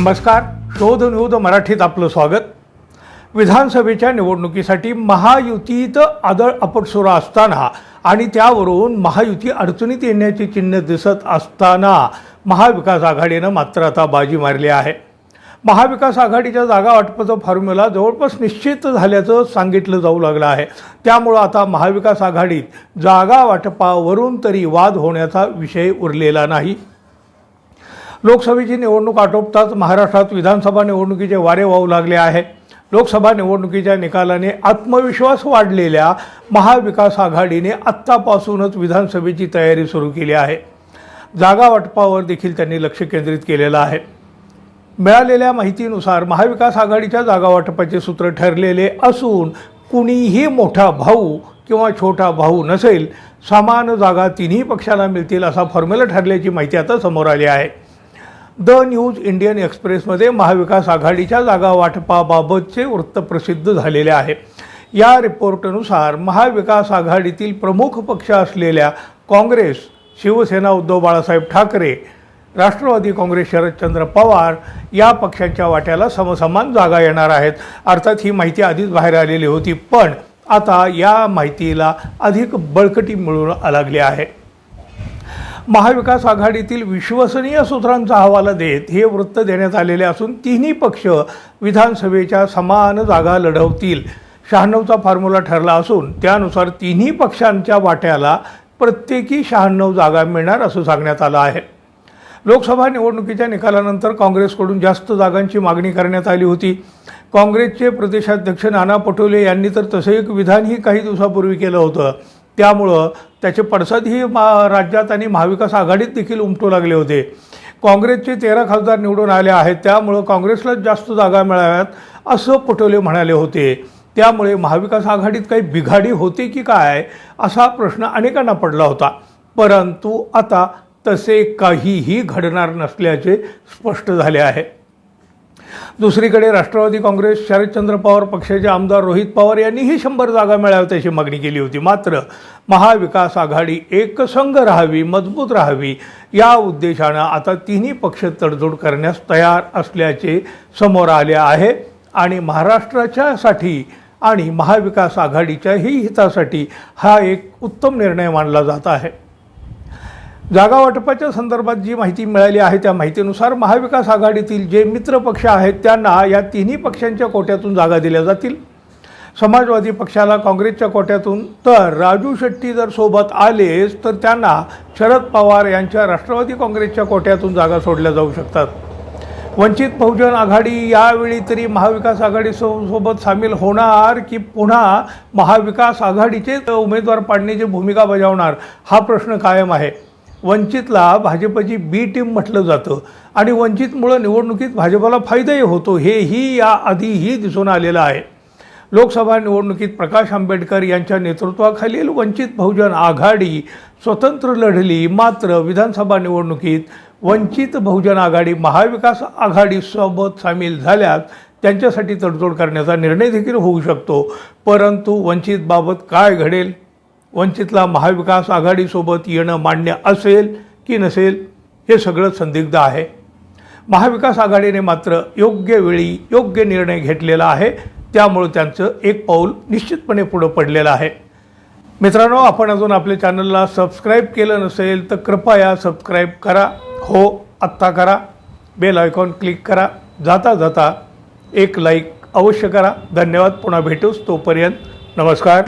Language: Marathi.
नमस्कार. शोध न्यूज मराठीत आपलं स्वागत. विधानसभेच्या निवडणुकीसाठी महायुतीत आदळ अपटसुर असताना आणि त्यावरून महायुती अडचणीत येण्याची चिन्ह दिसत असताना महाविकास आघाडीनं मात्र आता बाजी मारली आहे. महाविकास आघाडीच्या जागा वाटपाचं फॉर्म्युला जवळपास निश्चित झाल्याचं सांगितलं जाऊ लागलं आहे. त्यामुळं आता महाविकास आघाडीत जागा वाटपावरून तरी वाद होण्याचा विषय उरलेला नाही. लोकसभेची निवडणूक आटोपताच महाराष्ट्रात विधानसभा निवडणुकीचे वारे वाहू लागले आहे. लोकसभा निवडणुकीच्या निकालाने आत्मविश्वास वाढलेल्या महाविकास आघाडीने आत्तापासूनच विधानसभेची तयारी सुरू केली आहे. जागा वाटपावर देखील त्यांनी लक्ष केंद्रित केलेलं आहे. मिळालेल्या माहितीनुसार महाविकास आघाडीच्या जागा वाटपाचे सूत्र ठरलेले असून कुणीही मोठा भाऊ किंवा छोटा भाऊ नसेल समान जागा तिन्ही पक्षाला मिळतील असा फॉर्म्युला ठरल्याची माहिती आता समोर आली आहे. द न्यूज इंडियन एक्सप्रेसमध्ये महाविकास आघाडीच्या जागा वाटपाबाबतचे वृत्त प्रसिद्ध झालेले आहे. या रिपोर्टनुसार महाविकास आघाडीतील प्रमुख पक्ष असलेल्या काँग्रेस शिवसेना उद्धव बाळासाहेब ठाकरे राष्ट्रवादी काँग्रेस शरदचंद्र पवार या पक्षांच्या वाट्याला समसमान जागा येणार आहेत. अर्थात ही माहिती आधीच बाहेर आलेली होती पण आता या माहितीला अधिक बळकटी मिळू लागली आहे. महाविकास आघाडीतील विश्वसनीय सूत्रांचा हवाला देत हे वृत्त देण्यात आलेले असून तिन्ही पक्ष विधानसभेच्या समान जागा लढवतील. शहाण्णवचा फॉर्म्युला ठरला असून त्यानुसार तिन्ही पक्षांच्या वाट्याला प्रत्येकी शहाण्णव जागा मिळणार असं सांगण्यात आलं आहे. लोकसभा निवडणुकीच्या निकालानंतर काँग्रेसकडून जास्त जागांची मागणी करण्यात आली होती. काँग्रेसचे प्रदेशाध्यक्ष नाना पटोले यांनी तर तसं एक विधानही काही दिवसापूर्वी केलं होतं. त्यामुळं त्याचे पडसादही मा राज्यात आणि महाविकास आघाडीत देखील उमटू लागले होते. काँग्रेसचे तेरा खासदार निवडून आले आहेत त्यामुळं काँग्रेसलाच जास्त जागा मिळाव्यात असं पटोले म्हणाले होते. त्यामुळे महाविकास आघाडीत काही बिघाडी होते की काय असा प्रश्न अनेकांना पडला होता. परंतु आता तसे काहीही घडणार नसल्याचे स्पष्ट झाले आहे. दुसरीकडे राष्ट्रवादी काँग्रेस शरदचंद्र पवार पक्षाचे आमदार रोहित पवार यांनीही शंभर जागा मिळाव्यात अशी मागणी केली होती. मात्र महाविकास आघाडी एकसंघ राहावी मजबूत राहावी या उद्देशानं आता तिन्ही पक्ष तडजोड करण्यास तयार असल्याचे समोर आले आहे आणि महाराष्ट्राच्यासाठी आणि महाविकास आघाडीच्याही हितासाठी हा एक उत्तम निर्णय मानला जात आहे. जागा वाटपाच्या संदर्भात जी माहिती मिळाली आहे त्या माहितीनुसार महाविकास आघाडीतील जे मित्र पक्ष आहेत त्यांना या तिन्ही पक्षांच्या कोट्यातून जागा दिल्या जातील. समाजवादी पक्षाला काँग्रेसच्या कोट्यातून. तर राजू शेट्टी जर सोबत आलेच तर त्यांना शरद पवार यांच्या राष्ट्रवादी काँग्रेसच्या कोट्यातून जागा सोडल्या जाऊ शकतात. वंचित बहुजन आघाडी यावेळी तरी महाविकास आघाडी सो सोबत सामील होणार की पुन्हा महाविकास आघाडीचे उमेदवार पाडण्याची भूमिका बजावणार हा प्रश्न कायम आहे. वंचितला भाजपची बी टीम म्हटलं जातं. आणि वंचितमुळं निवडणुकीत भाजपला फायदाही होतो. हेही या आधीही दिसून आलेलं आहे. लोकसभा निवडणुकीत प्रकाश आंबेडकर यांच्या नेतृत्वाखालील वंचित बहुजन आघाडी स्वतंत्र लढली. मात्र विधानसभा निवडणुकीत वंचित बहुजन आघाडी महाविकास आघाडीसोबत सामील झाल्यास त्यांच्यासाठी तडजोड करण्याचा निर्णय देखील होऊ शकतो. परंतु वंचितबाबत काय घडेल? वंचितला महाविकास आघाडीसोबत येणं मान्य असेल की नसेल हे सगळं संदिग्ध आहे. महाविकास आघाडीने मात्र योग्य वेळी योग्य निर्णय घेतलेला आहे. त्यामुळं त्यांचं एक पाऊल निश्चितपणे पुढं पडलेलं आहे. मित्रांनो आपण अजून आपल्या चॅनलला सबस्क्राईब केलं नसेल तर कृपया सबस्क्राईब करा. हो आत्ता करा. बेल आयकॉन क्लिक करा. जाता जाता एक लाईक अवश्य करा. धन्यवाद. पुन्हा भेटूच तोपर्यंत. नमस्कार.